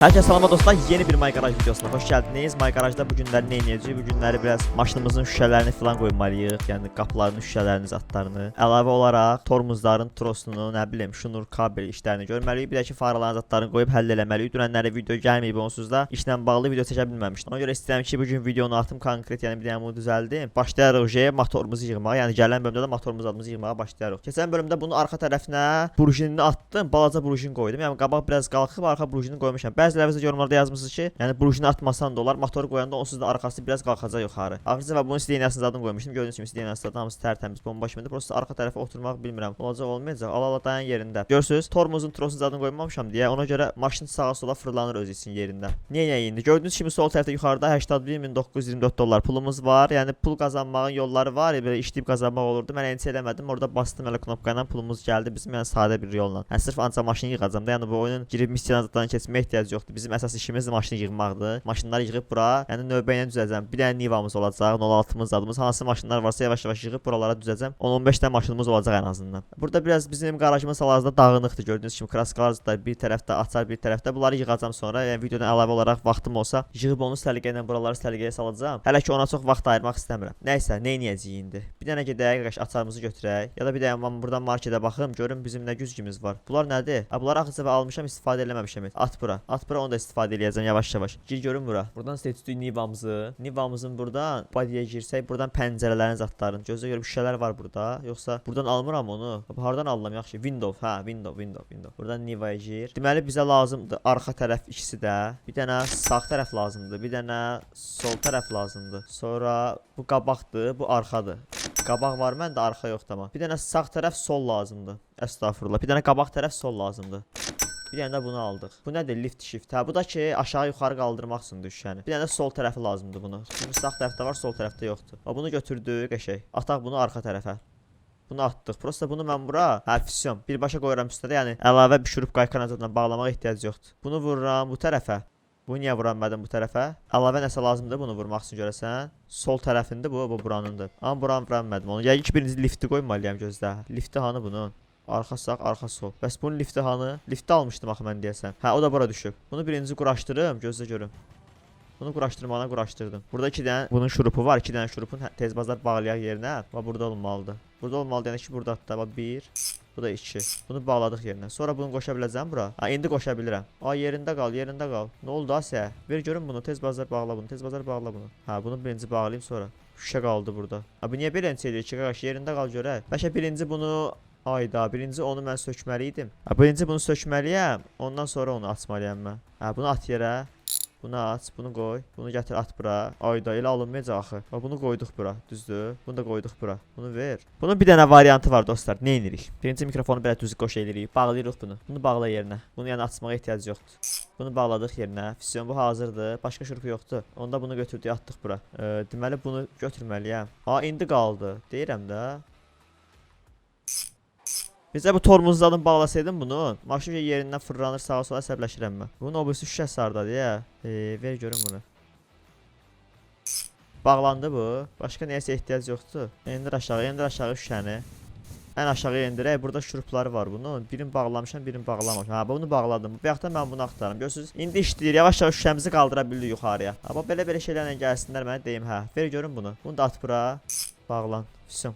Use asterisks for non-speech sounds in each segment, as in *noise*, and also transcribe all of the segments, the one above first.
Herkese selam dostlar. Yeni bir My Garage videosuna hoş geldiniz. My Garage'da bu günler ne ineceğiz? Bu günləri biraz maşınımızın şüşələrini falan qoymalıyıq. Yəni qapılarının şüşələrini, zatlarını. Əlavə olaraq tormozların trosunu, nə bilim, şunur, kabel işlərini görməliyik. Bir də ki, faraların zatlarını qoyub həll eləməliyik. Dünənləri video gəlməyib onsuz da işlə bağlı video çəkə bilməmişdim. Ona görə istəyirəm ki, bu gün videonu atım konkret, yəni bir dənə bunu düzəldim. Başlayarıq J motorumuzu yığmağa. Yəni gələn bölümdə də motorumuz adımızı yığmağa başlayarıq. Keçən bölümdə bunu arxa tərəfinə burjinini atdım. Balaca burjin qoydum. Yəni qabaq biraz qalxıb arxa burjini qoymuşam. Bəzilərinizə yorumlarda yazmısınız ki, yəni burjini atmasan da olar, motoru qoyanda onsuz da arxası biraz qalxacaq yuxarı. Axırıncı və bunun istəyinəsiz adını qoymuşdum. Gördüyünüz kimi istəyinəsiz adı hamısı tərtəmiz bomba kimidir. Prosta arxa tərəfə oturmaq bilmirəm. Olacaq olmayacaq. Ala ala dayan yerində. Görürsüz, tormozun trosuz adını qoymamışam deyə ona görə maşın sağa sola fırlanır öz üçün yerində. Niyə yəni indi? Gördüyünüz kimi sol tərəfdə yuxarıda 81924 dollar pulumuz var. Yəni pul qazanmağın yolları var. Belə işləyib qazanmaq olurdu. Mən heç eləmədim. Orada bastım elə knopka pulumuz gəldi bizim yəni sadə bir yolla. Yəni sırf ancaq maşını yığacam da. Yəni bu oyunun girib missiyalardan keçməyə ehtiyac yoxdur. Bizim əsas işimiz maşını yığmaqdır. Maşınları yığıb bura, yəni növbə ilə düzəcəm. Bir dənə Nivamız olacaq, 06-mız adımız. Hansı maşınlar varsa yavaş-yavaş yığıb buralara düzəcəm. 10-15 dənə maşınımız olacaq ən azından. Burada biraz bizim qarajımız hal-hazırda dağınıqdır. Gördüyünüz kimi kraskalar da bir tərəfdə, açar bir tərəfdə. Bunları yığacam sonra. Yəni videodan əlavə olaraq vaxtım olsa, yığıb onu səliqə ilə buraları səliqəyə salacağam. Hələ ki ona çox vaxt ayırmaq istəmirəm. Nəysə, nə edəcəyik indi? Bir dənə gedək, qaş açarımızı götürək. Ya da bir dənə mən buradan marketə baxım, görüm bizim nə güzgümüz var. Bunlar nədir? Ha, bunları axı səfə almışam, istifadə eləməmişəm. At bura. At bura onu da istifadə eləyəcəm yavaş-yavaş. Gir görüm bura. Buradan seçdik Nivamızı. Nivamızın buradan body'yə girsək, buradan pəncərələrin zatlarını gözlə görüm şüşələr var burada. Yoxsa buradan almıram onu. Hardan alıram yaxşı? Window, hə, window, window, window. Buradan Niva'ya gir. Deməli bizə lazımdır arxa tərəf ikisi də. Bir dənə sağ tərəf lazımdır, bir dənə sol tərəf lazımdır. Sonra bu qabaqdır, bu arxadır. Qabaq var, məndə arxa yoxdur amma. Bir dənə sağ tərəf, sol lazımdır. Əstəğfurullah. Bir dənə qabaq tərəf, sol lazımdır. Bir dənə də bunu aldıq. Bu nədir? Lift shift. Hə, bu da ki, aşağı yuxarı qaldırmaq üçün düşəni. Bir dənə də sol tərəfi lazımdır bunu. Çünki sağ tərəfdə var, sol tərəfdə yoxdur. Və bunu götürdük, qəşəng. Ataq bunu arxa tərəfə. Bunu atdıq. Prosta bunu mən bura, hə, füsyon. Birbaşa qoyuram üstə də, yəni əlavə bir şurup qaykan azadla bağlamağa ehtiyac yoxdur. Bunu vururam bu tərəfə. Bu niyə vuranmadım bu tərəfə? Əlavə nəsə lazımdır bunu vurmaq üçün görəsən. Sol tərəfində bu, bu buranındır. Amma buranı vuranmadım. Onu yəqin ki, birinci lifti qoymalıyam gözlə. Lifti hanı bunun? Arxa sağ, arxa sol. Bəs bunun lifti hanı? Lifti almışdım axı mən deyəsən. Hə, o da bura düşüb. Bunu birinci quraşdırım, gözlə görüm. Bunu quraşdırmağına quraşdırdım. Burada 2 dənə bunun şurupu var. 2 dənə şurupun tez bazar bağlayaq yerinə. Və burada olmalıdır. Burada olmalı yəni ki, burada bax 1. Bu da 2. Bunu bağladıq yerinə. Sonra bunu qoşa biləcəm bura. Ha, indi qoşa bilirəm. A, yerində qal, yerində qal. Nə oldu Asiya? Ver görüm bunu. Tez bazar bağla bunu. Tez bazar bağla bunu. Ha, bunu birinci bağlayım sonra. Şüşə qaldı burada. Ha, bu niyə beləncə eləyir ki, qardaş? Yerində qal görək. Birinci bunu Ayda, birinci onu mən sökməli idim. Ha, birinci bunu sökməliyəm, ondan sonra onu açmalıyam mən. Hə, bunu at yerə. Bunu aç, bunu qoy. Bunu gətir at bura. Ayda elə alınmayacaq axı. Ha, bunu qoyduq bura, düzdür? Bunu da qoyduq bura. Bunu ver. Bunun bir dənə variantı var dostlar. Nə edirik? Birinci mikrofonu belə düz qoş eləyirik. Bağlayırıq bunu. Bunu bağla yerinə. Bunu yəni açmağa ehtiyac yoxdur. Bunu bağladıq yerinə. Füsyon bu hazırdır. Başqa şurupu yoxdur. Onda bunu götürdük, atdıq bura. E, deməli bunu götürməliyəm. Ha, indi qaldı. Deyirəm də. Bizə bu tormozlarını bağlasaydım bunu, maşın yerindən fırlanır sağa sola əsəbləşirəm mən. Bunun o birisi şüşə sardadır ya. E, ver görüm bunu. Bağlandı bu. Başqa nəyəsə ehtiyac yoxdur. Endir aşağı, endir aşağı şüşəni. Ən aşağı endirək. Burada şurupları var bunun. Birini bağlamışam, birini bağlamamışam. Ha, bunu bağladım. Bu yaxda mən bunu axtarım. Görürsüz? İndi işləyir. Yavaş-yavaş şüşəmizi qaldıra bildik yuxarıya. Amma belə-belə şeylərlə gəlsinlər mənə deyim, hə. Ver görüm bunu. Bunu da at bura. Bağlan. Füsun.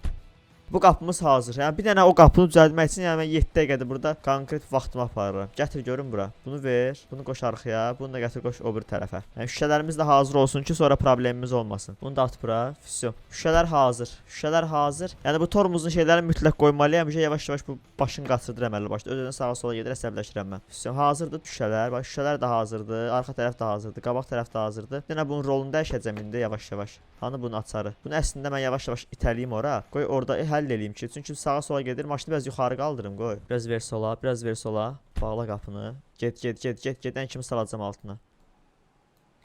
Bu qapımız hazır. Yəni bir dənə o qapını düzəltmək üçün yəni mən 7 dəqiqədir burada konkret vaxtımı aparıram. Gətir görüm bura. Bunu ver. Bunu qoş arxaya. Bunu da gətir qoş o bir tərəfə. Yəni şüşələrimiz də hazır olsun ki, sonra problemimiz olmasın. Bunu da at bura. Füsun. Şüşələr hazır. Şüşələr hazır. Yəni bu tormozun şeylərini mütləq qoymalıyam. Bir yavaş-yavaş bu başını qatırdır əməlli başda. Öz-özünə sağa sola gedir, əsəbləşirəm mən. Füsun. Hazırdır şüşələr. Bax şüşələr də hazırdır. Arxa tərəf də hazırdır. Qabaq tərəf də hazırdır. Dənə bunun rolunu dəyişəcəm indi yavaş-yavaş. Hanı bunun açarı? Bunu əslində mən yavaş-yavaş itəliyim ora. Qoy orada e, həll eləyim ki, çünki sağa sola gedir, maşını biraz yuxarı qaldırım, qoy. Biraz ver sola, biraz ver sola. Bağla qapını. Get, get, get, get, gedən kimi salacağam altına.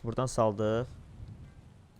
Buradan saldıq.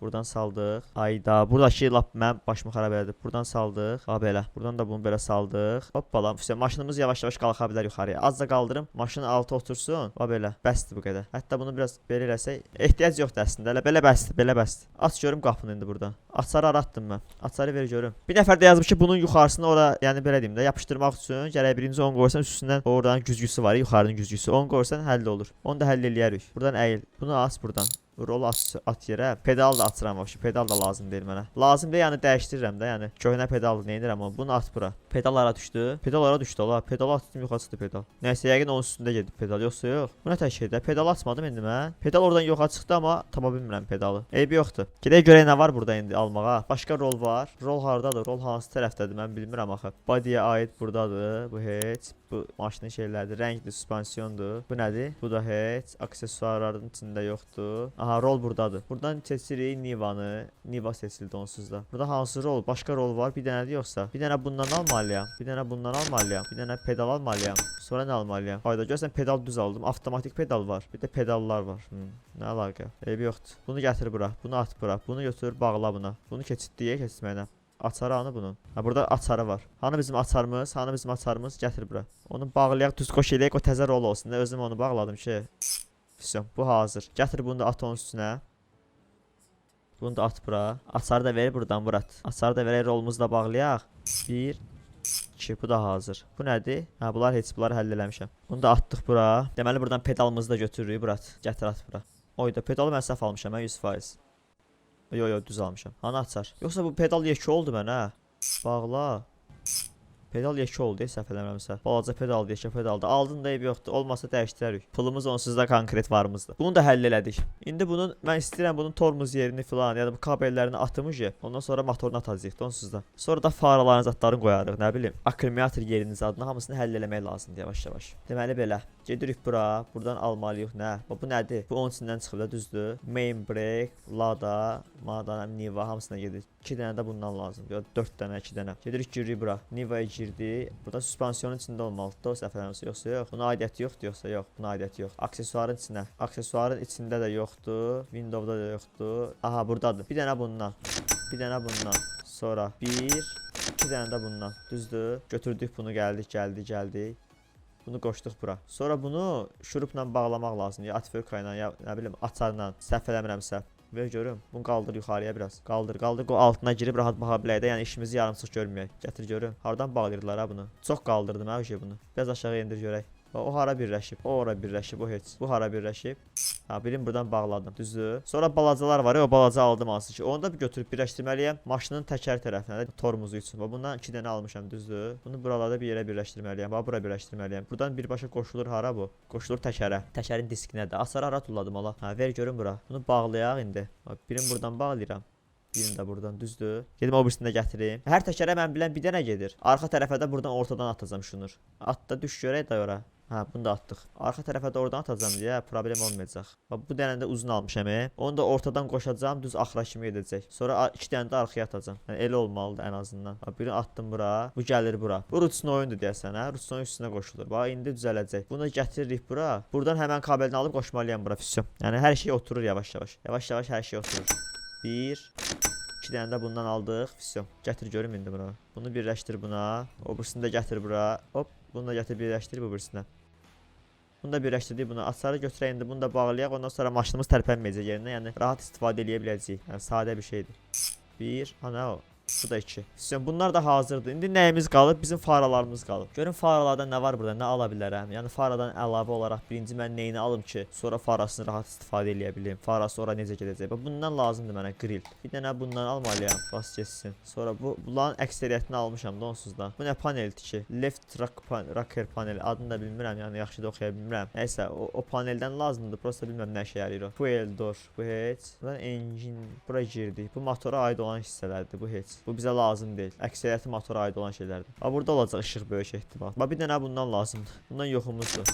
Buradan saldıq. Ayda, buradakı lap mənim başımı xarab elədi. Buradan saldıq. Ha belə. Buradan da bunu belə saldıq. Hoppala. Füsə maşınımız yavaş-yavaş qalxa bilər yuxarıya. Az da qaldırım. Maşının altı otursun. Ha belə. Bəsdir bu qədər. Hətta bunu biraz belə eləsək, ehtiyac yoxdur əslində. Elə belə bəsdir, belə bəsdir. Aç görüm qapını indi burada. Açarı aratdım mən. Açarı ver görüm. Bir nəfər də yazmış ki, bunun yuxarısına ora, yəni belə deyim də, yapışdırmaq üçün gərək birinci 10 qoysan üstündən oradan güzgüsü var, yuxarının güzgüsü. 10 qoysan həll olur. Onu da həll eləyərik. Buradan əyil. Bunu aç buradan. Rol at, at yerə. Pedal da atıram vəbşi. Pedal da lazım deyil mənə. Lazım deyil, yəni dəyişdirirəm də, yəni. Köhnə pedal nə edirəm amma bunu at bura. Pedallara düşdü. Pedallara düşdü ola. Pedal atdım yuxarı çıxdı pedal. Nəysə yəqin onun üstündə gedib pedal yoxsa yox. Bu nə şeydə? Pedal atmadım indi mən. Pedal oradan yuxarı çıxdı amma tapa bilmirəm pedalı. Eybi yoxdur. Gedək görək nə var burada indi almağa. Başqa rol var. Rol hardadır? Rol hansı tərəfdədir? Mən bilmirəm axı. Bodyyə aid burdadır. Bu heç. Bu maşının şeyləridir. Rəngli suspansiyondur. Bu nədir? Bu da heç. Aksesuarların içində yoxdur. Aha, rol burdadır. Buradan seçirik Nivanı. Niva seçildi onsuz da. Burada hansı rol? Başqa rol var. Bir dənədir yoxsa? Bir dənə bundan almalıyam. Bir dənə bundan almalıyam. Bir dənə pedal almalıyam. Sonra nə almalıyam? Hayda görsən pedal düz aldım. Avtomatik pedal var. Bir də pedallar var. Hmm. Nə əlaqə? Eybi yoxdur. Bunu gətir bura. Bunu at bura. Bunu götür bağla buna. Bunu keçidliyə keçməklə. Açarı hanı bunun? Ha burada açarı var. Hanı bizim açarımız? Hanı bizim açarımız? Gətir bura. Onu bağlayaq, düz qoş eləyək, o təzə rol olsun. Özüm onu bağladım ki. Vəsə, bu hazır. Gətir bunu da at onun üstünə. Bunu da at bura. Açarı da ver buradan Murat. Açarı da verək rolumuzu da bağlayaq. 1 2 bu da hazır. Bu nədir? Hə bunlar heç bunları həll eləmişəm. Bunu da atdıq bura. Deməli buradan pedalımızı da götürürük Murat. Gətir at bura. Oyda pedalı mən səhv almışam hə 100%. Yo yo düz almışam. Hanı açar? Yoxsa bu pedal yekə oldu mənə? Bağla. Pedal yekə oldu, səhv eləmirəmsə. Balaca pedal, yekə pedaldı. Aldın da eyb yoxdur. Olmasa dəyişdirərik. Pulumuz onsuz da konkret varımızdır. Bunu da həll elədik. İndi bunun mən istəyirəm bunun tormuz yerini filan, ya da bu kabellərini atmış ya. Ondan sonra motorunu atacağıq da onsuz da. Sonra da faraların zadlarını qoyarıq, nə bilim. Akkumulyator yerinin zadını hamısını həll eləmək lazımdır yavaş-yavaş. Deməli belə. Gedirik bura, buradan almalıyıq nə? Bu, bu nədir? Bu onun içindən çıxıb da düzdür. Main brake, Lada, Mada, Niva hamısına gedirik. 2 dənə də bundan lazımdır. Ya 4 dənə, 2 dənə. Gedirik giririk bura. Niva'ya girdi. Burada suspansiyonun içində olmalıdır. O səhv eləmirəmsə yoxsa yox. Buna aidiyyəti yoxdur yoxsa yox. Buna aidiyyəti yox. Aksesuarın içinə. Aksesuarın içində də yoxdur. Windowda da yoxdur. Aha burdadır. Bir dənə bundan. Bir dənə bundan. Sonra 1 2 dənə də bundan. Düzdür? Götürdük bunu, gəldik, gəldik, gəldik. Bunu qoşduq bura. Sonra bunu şurupla bağlamaq lazımdır. Ya atverka ilə, ya nə bilim açarla. Səhv eləmirəmsə. Ver görüm. Bunu qaldır yuxarıya biraz. Qaldır, qaldır. O altına girib rahat baxa bilək də. İşimizi yarımçıq görməyək. Gətir görüm. Hardan bağlayırdılar ha bunu? Çox qaldırdım ha şey bunu. Biraz aşağı endir görək. O hara birləşib? O ora birləşib, o heç. Bu hara birləşib? Ha, birini buradan bağladım. Düzdür? Sonra balacalar var ya, o balaca aldım hansı ki. Onu da götürüb birləşdirməliyəm. Maşının təkər tərəfinə də tormuzu üçün. Bax, bundan 2 dənə almışam, düzdür? Bunu buralarda bir yerə birləşdirməliyəm. Bax, bura birləşdirməliyəm. Buradan birbaşa qoşulur hara bu? Qoşulur təkərə. Təkərin diskinə də. Asara hara tulladım ala. Ha, ver görüm bura. Bunu bağlayaq indi. Birini buradan bağlayıram. Birini də buradan düzdür. Gedim o birisini də gətirim. Hər təkərə mən bilən bir dənə gedir. Arxa tərəfə də buradan ortadan atacağam şunur. At da düş görək də ora. Hə, bunu da atdıq. Arxa tərəfə də oradan atacağam deyə problem olmayacaq. Bax bu dənə də uzun almışam. E. Onu da ortadan qoşacağam, düz axıra kimi gedəcək. Sonra iki dənə də arxaya atacağam. Yəni elə olmalıdır ən azından. Bax birini atdım bura, bu gəlir bura. Bu Rutsun oyundur deyəsən, hə? Rutsun üstünə qoşulur. Bax indi düzələcək. Bunu gətiririk bura. Buradan həmən kabelini alıb qoşmalıyam bura füsyon. Yəni hər şey oturur yavaş-yavaş. Yavaş-yavaş hər şey oturur. 1 İki dənə də bundan aldıq. Füsyon. Gətir görüm indi buna. Bunu birləşdir buna. O birisini də gətir bura. Hop. Bunu da gətir birləşdir bu birisinə. Bunu da birləşdirdik bunu. Açarı götürək indi bunu da bağlayaq. Ondan sonra maşınımız tərpənməyəcək yerinə. Yəni rahat istifadə edə biləcəyik. Yəni sadə bir şeydir. 1 ana o. Bu da 2. Füsyon bunlar da hazırdır. İndi nəyimiz qalıb? Bizim faralarımız qalıb. Görün faralarda nə var burada? Nə ala bilərəm? Yəni faradan əlavə olaraq birinci mən nəyini alım ki, sonra farasını rahat istifadə edə bilim. Fara sonra necə gedəcək? Bundan lazımdır mənə grill. Bir dənə bundan almalıyam. Bas keçsin. Sonra bu bunların əksəriyyətini almışam da onsuz da. Bu nə paneldir ki? Left rock pan rocker paneli adını da bilmirəm, yəni yaxşı da oxuya bilmirəm. Nəysə, o, o paneldən lazımdır. Prosta bilmirəm nə işə yarayır o. Fuel door, bu heç. Buradan engine bura girdik. Bu motora aid olan hissələrdir, bu heç. Bu bizə lazım deyil. Əksəriyyəti motora aid olan şeylərdir. Ha burada olacaq işıq böyük ehtimal. Bax bir dənə bundan lazımdır. Bundan yoxumuzdur.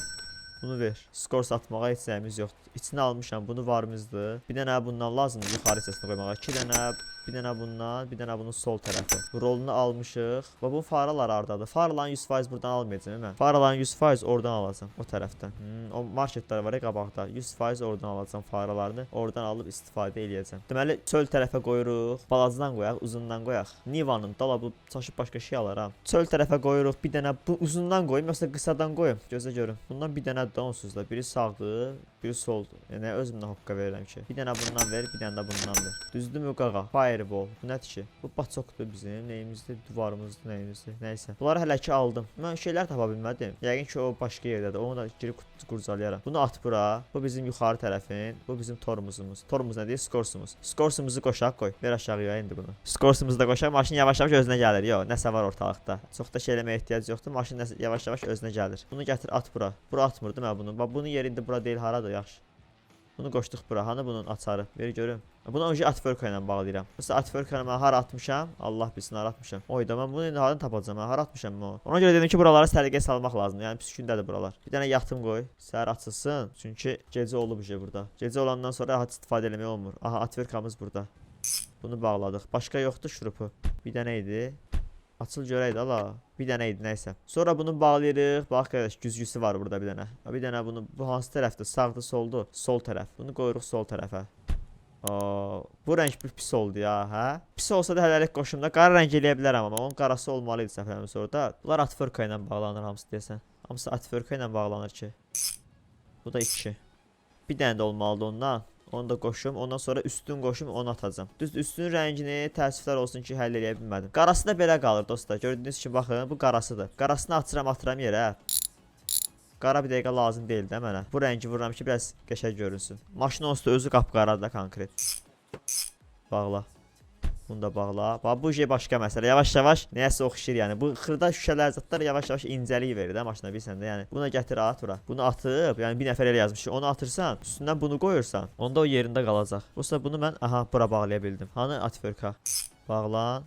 Bunu ver. Skor satmağa heç nəyimiz yoxdur. İçini almışam. Bunu varımızdır. Bir dənə bundan lazımdır yuxarı hissəsinə qoymağa. 2 dənə Bir dənə bundan, bir dənə bunun sol tərəfi. Bu rolunu almışıq. Və bu faralar hardadır? Faraların 100% buradan almayacağam mən. Faraların 100% oradan alacağam o tərəfdən. Hmm, o marketlər var ya qabaqda. 100% oradan alacağam faralarını. Oradan alıb istifadə eləyəcəm. Deməli çöl tərəfə qoyuruq. Balacadan qoyaq, uzundan qoyaq. Nivanın dolabı çaşıb başqa şey alaram. Çöl tərəfə qoyuruq. Bir dənə bu uzundan qoyum yoxsa qısadan qoyum? Gözə görün. Bundan bir dənə də onsuz da. Biri sağdır, biri soldur. Yəni özümdən hoqqa verirəm ki. Bir dənə bundan ver, bir dənə də bundan ver. Düzdürmü qaqa? Fireball. Bu nədir ki? Bu baçokdur bizim. Nəyimizdir? Divarımızdır, nəyimizdir? Nəysə. Bunları hələ ki aldım. Mən şeylər tapa bilmədim. Yəqin ki o başqa yerdədir. Onu da girib qurcalayaram. Bunu at bura. Bu bizim yuxarı tərəfin. Bu bizim tormuzumuz. Tormuz nə deyir? Skorsumuz. Skorsumuzu qoşaq qoy. Ver aşağıya indi bunu. Skorsumuzu da qoşaq. Maşın yavaş-yavaş özünə gəlir. Yox, nəsə var ortalıqda. Çox da şey eləməyə ehtiyac yoxdur. Maşın yavaş-yavaş özünə gəlir. Bunu gətir at bura. Bura atmır mi bunu? Bax bunun yeri indi bura deyil, haradır? Yaxşı. Bunu qoşduq bura. Hani bunun açarı? Ver görüm. Bunu önce Atverka ilə bağlayıram. Mesela Atverka mən hara atmışam? Allah bilsin hara atmışam. Oyda mən bunu indi hardan tapacağam? Mən hara atmışam o? Ona görə dedim ki, buraları səliqəyə salmaq lazımdır. Yəni pis gündədir buralar. Bir dənə yatım qoy. Səhər açılsın. Çünki gecə olub şey burada. Gecə olandan sonra rahat istifadə eləmək olmur. Aha Atverkamız burada. Bunu bağladıq. Başqa yoxdur şurupu. Bir dənə idi. Açıl görək də la. Bir dənə idi nəysə. Sonra bunu bağlayırıq. Bax qardaş güzgüsü var burada bir dənə. Bir dənə bunu bu hansı tərəfdə? Sağdı, soldu? Sol tərəf. Bunu qoyuruq sol tərəfə. Bu rəng bir pis oldu ya, hə? Pis olsa da hələlik qoşumda qara rəng eləyə bilərəm amma onun qarası olmalı idi səfərimiz orada. Bunlar atförka ilə bağlanır hamısı deyəsən. Hamısı atförka ilə bağlanır ki. Bu da 2. Bir dənə də olmalıdır ondan. Onu da qoşum, ondan sonra üstün qoşum, onu atacağam. Düz üstün rəngini təəssüflər olsun ki, həll eləyə bilmədim. Qarası da belə qalır dostlar. Gördüyünüz kimi baxın, bu qarasıdır. Qarasını atıram, atıram yerə. Qara bir dəqiqə lazım deyil də mənə. Bu rəngi vururam ki, biraz qəşəng görünsün. Maşın da özü qapqaradır konkret. Bağla. Bunu da bağla. Bax bu şey başqa məsələ. Yavaş-yavaş nəyəsə oxşayır yəni. Bu xırda şüşələr zətlər yavaş-yavaş incəlik verir də maşına bilsən də yəni. Buna gətir at bura. Bunu atıb, yəni bir nəfər elə yazmış. Onu atırsan, üstündən bunu qoyursan, onda o yerində qalacaq. Yoxsa bunu mən aha bura bağlaya bildim. Hanı atverka? Bağlan.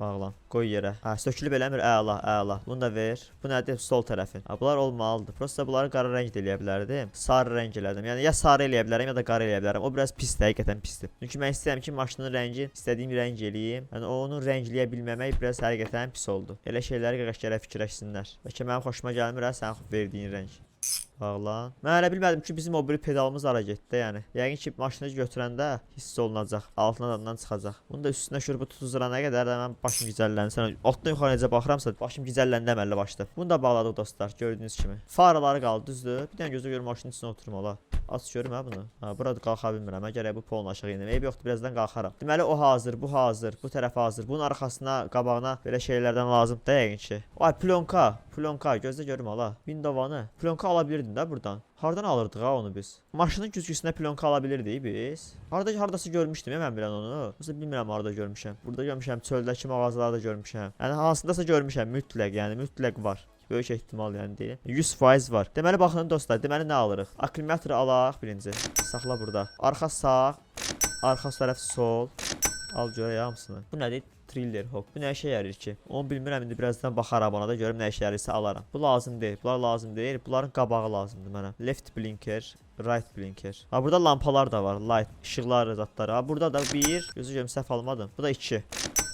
Bağlan. Qoy yerə. Hə, sökülüb eləmir. Əla, əla. Bunu da ver. Bu nədir? Sol tərəfin. Ha, bunlar olmalıdır. Prosta bunları qara rəng də eləyə bilərdim. Sarı rəng elədim. Yəni ya sarı eləyə bilərəm, ya da qara eləyə bilərəm. O biraz pisdir, həqiqətən pisdir. Çünki mən istəyirəm ki, maşının rəngi istədiyim rəng eləyim. Yəni onu rəngləyə bilməmək biraz həqiqətən pis oldu. Elə şeyləri qəşəng gərək fikirləşsinlər. Bəlkə mənim xoşuma gəlmir hə sənin verdiyin rəng. Bağlan. Mən hələ bilmədim ki, bizim o biri pedalımız hara getdi, yəni. Yəqin ki, maşını götürəndə hiss olunacaq. Altından adından çıxacaq. Bunu da üstünə şurubu tutuzdurana qədər də mən başım gicəllənsin. Altdan yuxarı necə baxıramsa, başım gicəlləndə əməlli başda. Bunu da bağladıq dostlar, gördüyünüz kimi. Faraları qaldı, düzdür? Bir dənə gözə görüm maşının içinə oturum ola. Aç görüm hə bunu. Ha, burada qalxa bilmirəm. Mən gərək bu polun aşağı enəm. Eyb yoxdur, birazdan qalxaram. Deməli o hazır, bu hazır, bu tərəf hazır. Bunun arxasına, qabağına belə şeylərdən lazımdır yəqin ki. Ay plonka, plonka gözlə görüm ala. Window'anı. Plonka ala bilirdin də burdan. Hardan alırdıq ha onu biz? Maşının güzgüsünə plonka ala bilirdik biz. Harda hardasa görmüşdüm ya mən bilən onu. Yoxsa bilmirəm harda görmüşəm. Burada görmüşəm, çöldəki mağazalarda görmüşəm. Yəni hansındasa görmüşəm mütləq, yəni mütləq var. Böyük ehtimal yəni deyil. 100% var. Deməli baxın dostlar, deməli nə alırıq? Akkumulyator alaq birinci. Saxla burada. Arxa sağ, arxa tərəf sol. Al hamısını. Bu nədir? Triller hop. Bu nə işə yarayır ki? Onu bilmirəm indi birazdan baxaram ona da görüm nə işə yarayırsa alaram. Bu lazım deyil. Bunlar lazım deyil. Bunların qabağı lazımdır mənə. Left blinker, right blinker. Ha burada lampalar da var. Light, işıqlar zadları. Ha burada da 1, gözü görüm səhv almadım. Bu da 2.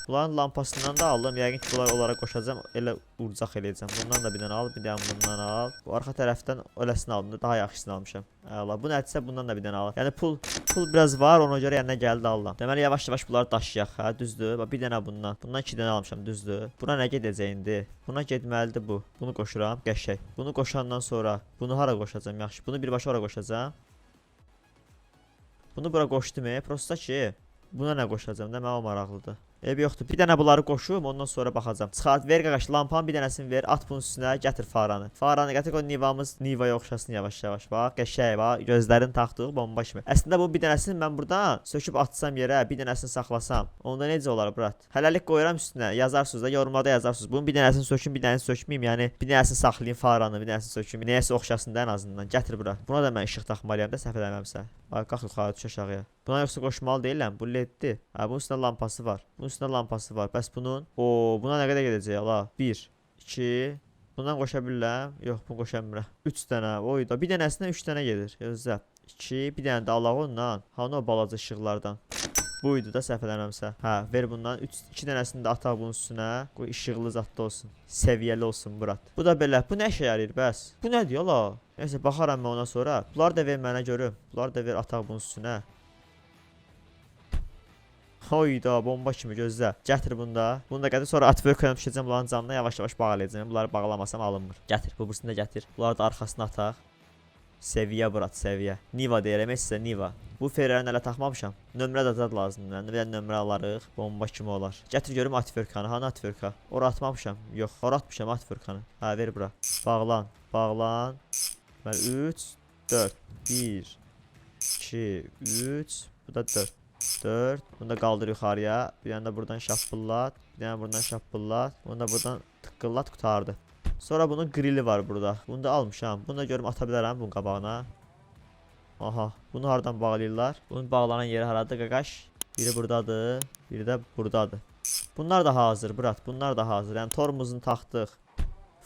Bunların lampasından da aldım. Yəqin ki, bunları onlara qoşacağam. Elə urcaq eləyəcəm. Bundan da bir dənə al, bir dənə bundan al. Bu arxa tərəfdən öləsini aldım. Daha yaxşısını almışam. Əla. Bu nədirsə bundan da bir dənə al. Yəni pul pul biraz var, ona görə yəni gəldi alıram. Deməli yavaş-yavaş bunları daşıyaq, hə, düzdür? Bax bir dənə bundan. Bundan 2 dənə almışam, düzdür? Buna nə gedəcək indi? Buna getməlidir bu. Bunu qoşuram, qəşəng. Bunu qoşandan sonra bunu hara qoşacağam yaxşı? Bunu birbaşa ora qoşacağam. Bunu bura qoşdum, e, prosta ki, buna nə qoşacağam da mənə o maraqlıdır. Eyb yoxdur. Bir dənə bunları qoşum, ondan sonra baxacağam. Çıxart, ver qaqaş, lampanın bir dənəsini ver, at bunun üstünə, gətir faranı. Faranı gətir, o nivamız nivaya oxşasın yavaş-yavaş. Bax, qəşəng, bax, gözlərini taxdıq bomba kimi. Əslində bu bir dənəsini mən burdan söküb atsam yerə, bir dənəsini saxlasam, onda necə olar, brat? Hələlik qoyuram üstünə, yazarsınız da, yorumlarda yazarsınız. Bunun bir dənəsini söküm, bir dənəsini sökməyim, yəni bir dənəsini saxlayım faranı, bir dənəsini söküm. Nəyəsə oxşasın da ən azından. Gətir bura. Buna da mən işıq taxmalıyam da səhv eləməmsə. Ay, qalx yuxarı düş aşağıya. Buna yoxsa qoşmalı deyiləm. Bu leddir. Hə, bunun üstündə lampası var. Bunun üstündə lampası var. Bəs bunun, o, buna nə qədər gedəcək ala? 1 2 Bundan qoşa bilirəm. Yox, bunu qoşa bilmirəm. 3 dənə. Oy da bir dənəsinə 3 dənə gedir. Gözlə. 2, bir dənə də alaq ondan. Hanı o balaca işıqlardan. Buydu da səhv eləmirəmsə. Hə, ver bundan 3 2 dənəsini də ataq bunun üstünə. Qoy işıqlı zadda olsun. Səviyyəli olsun Murat. Bu da belə. Bu nə işə yarayır bəs? Bu nədir ola? Nəysə baxaram mən ona sonra. Bunları da ver mənə görüm. Bunları da ver ataq bunun üstünə. Hayda bomba kimi gözlə. Gətir bunu da. Bunu da gətir sonra ökənib düşəcəm bunların canına yavaş-yavaş bağlayacağam. Bunları bağlamasam alınmır. Gətir, bu birisini də gətir. Bunları da arxasına ataq. Seviyə Murat, seviyə. Niva deyirəm sizə Niva. Bu Ferrari hələ taxmamışam. Nömrə də zad lazımdır. Yəni bir dənə nömrə alarıq. Bomba kimi olar. Gətir görüm atverkanı. Hanı atverka? Ora atmamışam. Yox, ora atmışam atverkanı. Hə, ver bura. Bağlan, bağlan. Bəli 3 4 1 2 3 bu da 4 4 Bunu da qaldır yuxarıya. Bir də buradan şappıllat. Bir dənə buradan şappıllat. Bunu da buradan tıqqıllat qutardı. Sonra bunun grili var burada. Bunu da almışam. Bunu da görüm ata bilərəm bunun qabağına. Aha, bunu hardan bağlayırlar? Bunun bağlanan yeri haradır qaqaş? Biri burdadır, biri də burdadır. Bunlar da hazır, Murat. Bunlar da hazır. Yəni tormozunu taxdıq.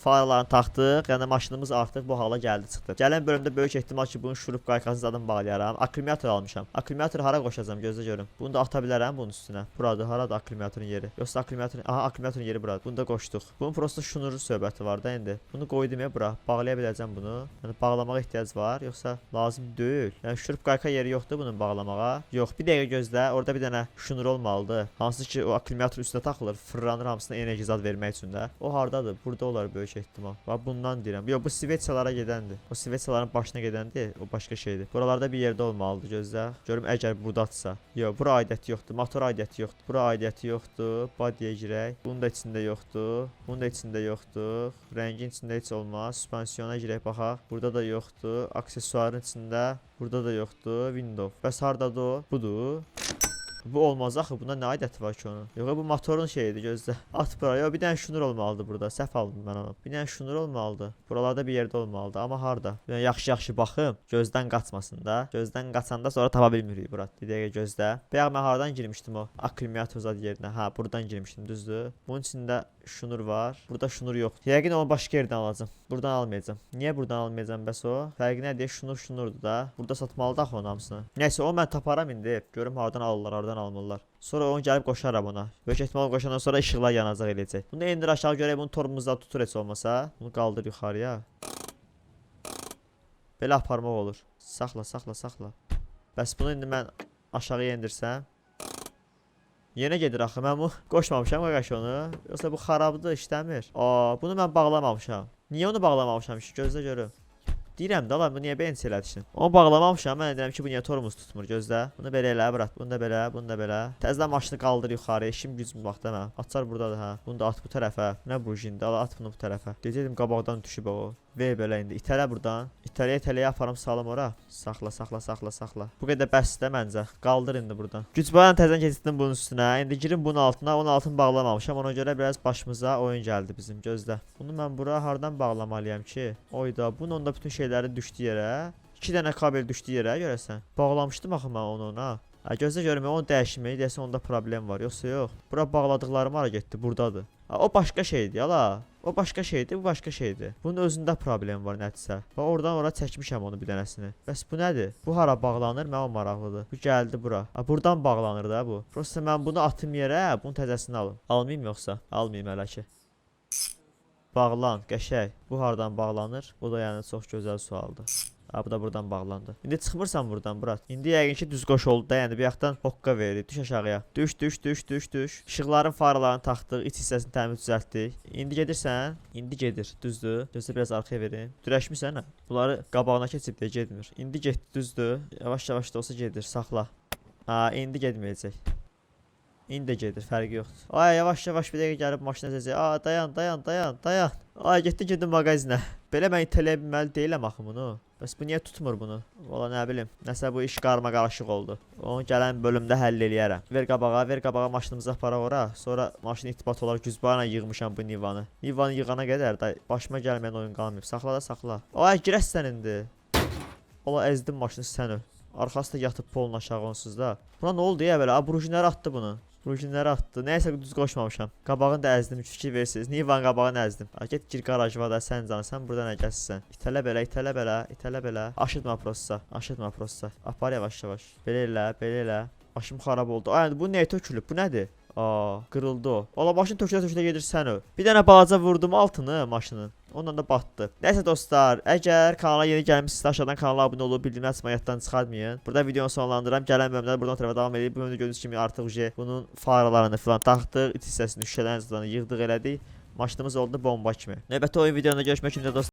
Faylarını taxdıq. Yəni maşınımız artıq bu hala gəldi çıxdı. Gələn bölümdə böyük ehtimal ki, bunun şurup qaykasını zadım bağlayaram. Akkumulyator almışam. Akkumulyator hara qoşacağam gözlə görüm. Bunu da ata bilərəm bunun üstünə. Buradır, haradır akkumulyatorun yeri? Yoxsa akkumulyatorun, aha akkumulyatorun yeri buradır. Bunu da qoşduq. Bunun prosta şunuru söhbəti var da indi. Bunu qoydum ya bura. Bağlaya biləcəm bunu. Yəni bağlamağa ehtiyac var, yoxsa lazım deyil. Yəni şurup qayka yeri yoxdur bunun bağlamağa. Yox, bir dəqiqə gözlə. Orada bir dənə şunur olmalıdır. Hansı ki o akkumulyator üstünə taxılır, fırlanır hamısına enerji zad vermək üçün də. O hardadır? Burada olar böyük ehtimal. Bax bundan deyirəm. Yox, bu svetsalara gedəndir. O svetsaların başına gedəndir. O başqa şeydir. Buralarda bir yerdə olmalıdır gözlə. Görüm əgər burdadsa. Yox, bura aidiyyəti yoxdur. Motor aidiyyəti yoxdur. Bura aidiyyəti yoxdur. Bodyyə girək. Bunun da içində yoxdur. Bunun da içində yoxdur. Rəngin içində heç olmaz. Süspansiyona girək baxaq. Burada da yoxdur. Aksesuarın içində. Burada da yoxdur. Window. Bəs hardadır o? Budur. Bu olmaz axı. Bunda nə aidiyyəti var ki onun? Yox, bu motorun şeyidir, gözlə. At bura. Yox, bir dənə şunur olmalıdır burada. Səhv aldım mən onu. Bir dənə şunur olmalıdır. Buralarda bir yerdə olmalıdır. Amma harda? Yəni yaxşı-yaxşı baxım. Gözdən qaçmasın da. Gözdən qaçanda sonra tapa bilmirik bura. Bir dəqiqə gözlə. Bayaq mən hardan girmişdim o? Akkumulyator zad yerinə. Hə, buradan girmişdim, düzdür? Bunun içində şunur var. Burada şunur yoxdur. Yəqin onu başqa yerdən alacağam. Buradan almayacağam. Niyə buradan almayacağam bəs o? Fərqi nədir? Şunur şunurdur da. Burada satmalıdır axı onun hamısını. Nəysə o mən taparam indi. Görüm hardan alırlar, hardan almırlar. Sonra onu gəlib qoşaram ona. Böyük ehtimal qoşandan sonra işıqlar yanacaq eləyəcək. Bunu endir aşağı görək bunu torumuzda tutur heç olmasa. Bunu qaldır yuxarıya. Belə aparmaq olur. Saxla, saxla, saxla. Bəs bunu indi mən aşağıya endirsəm. Yenə gedir axı. Mən bu *laughs* qoşmamışam qaqaş onu. Yoxsa bu xarabdır, işləmir. Aa, bunu mən bağlamamışam. Niyə onu bağlamamışam? Gözlə görüm. Deyirəm də lan bu niyə benç elətişin? Onu bağlamamışam. Mən deyirəm ki, bu niyə tormuz tutmur gözlə. Bunu belə elə, bırat. Bunu da belə, bunu da belə. Təzədən maşını qaldır yuxarı. İşim gücüm vaxt demə. Açar burdadır ha. Bunu da at bu tərəfə. Nə bu jində? At bunu bu tərəfə. Deyəcəydim qabaqdan düşüb o. Ver belə indi. İtələ burdan. İtələyə itələyə aparım salım ora. Saxla, saxla, saxla, saxla. Bu qədər bəsdir məncə. Qaldır indi burdan. Güc bayan təzədən keçirdim bunun üstünə. İndi girin bunun altına. Onun altını bağlamamışam. Ona görə biraz başımıza oyun gəldi bizim. Gözlə. Bunu mən bura hardan bağlamalıyam ki? Oyda. Bunun onda bütün şeyləri düşdü yerə. 2 dənə kabel düşdü yerə görəsən. Bağlamışdım axı mən onu ona. Hə gözlə görüm onu dəyişməyi desə onda problem var. Yoxsa yox. Bura bağladıqlarım hara getdi? Burdadır. Ha, o başqa şeydir yala. O başqa şeydir, bu başqa şeydir. Bunun özündə problem var nəticə. Bax oradan ora çəkmişəm onu bir dənəsini. Bəs bu nədir? Bu hara bağlanır? Mənə o maraqlıdır. Bu gəldi bura. Ha, buradan bağlanır da bu. Prosta mən bunu atım yerə, bunun təzəsini alım. Almayım yoxsa? Almayım hələ ki. Bağlan, qəşəng. Bu hardan bağlanır? Bu da yəni çox gözəl sualdır. Ha, bu da buradan bağlandı. İndi çıxmırsan buradan, Murat. İndi yəqin ki düz qoş oldu da, yəni bir yaxdan hoqqa verir. Düş aşağıya. Düş, düş, düş, düş, düş. İşıqların farlarını taxdıq, iç hissəsini təmiz düzəltdik. İndi gedirsən? İndi gedir. Düzdür. Gözlə biraz arxaya verin. Dirəşmisən ha? Bunları qabağına keçib deyə getmir. İndi getdi, düzdür. Yavaş-yavaş da olsa gedir. Saxla. Ha, indi getməyəcək. İndi də gedir, fərqi yoxdur. Ay yavaş-yavaş bir dəqiqə gəlib maşına səsə. A, dayan, dayan, dayan, dayan. Ay getdi getdi mağazinə. Belə mən itələyə bilməli deyiləm axı bunu. Bəs bu niyə tutmur bunu? Valla nə bilim. Nəsə bu iş qarma qarışıq oldu. Onu gələn bölümdə həll eləyərəm. Ver qabağa, ver qabağa maşınımızı aparaq ora. Sonra maşın itibat olaraq güzbarla yığmışam bu Nivanı. Nivanı yığana qədər də başıma gəlməyən oyun qalmayıb. Saxla da saxla. Ay girəsən indi. Ola əzdim maşını sən öl. Arxası da yatıb polun aşağı onsuz da. Buna nə oldu ya belə? A brujinləri atdı bunu. Brujinləri atdı. Nəysə düz qoşmamışam. Qabağını da əzdim. Üç fikir versiniz. Nivan qabağını əzdim. A, get gir qarajıva da sən can. Sən burada nə gəlsən? İtələ belə, itələ belə, itələ belə. Aşıtma prosta. Aşıtma prosta. Apar yavaş yavaş. Belə elə, belə elə. Başım xarab oldu. Ay bu nəyə tökülüb? Bu nədir? Aa, qırıldı o. Valla başın tökülə-tökülə gedirsən o. Bir dənə balaca vurdum altını maşının. Ondan da batdı. Nəysə dostlar, əgər kanala yeni gəlmisinizsə aşağıdan kanala abunə olub bildirim açmayı yaddan. Burada videonu sonlandırıram. Gələn bölümlər buradan tərəfə davam edib. Bu bölümdə gördüyünüz kimi artıq uje bunun faralarını falan taxdıq, iç hissəsini, şüşələrini yığdıq elədik. Maşınımız oldu bomba kimi. Növbəti oyun videoda görüşmək üzrə dostlar.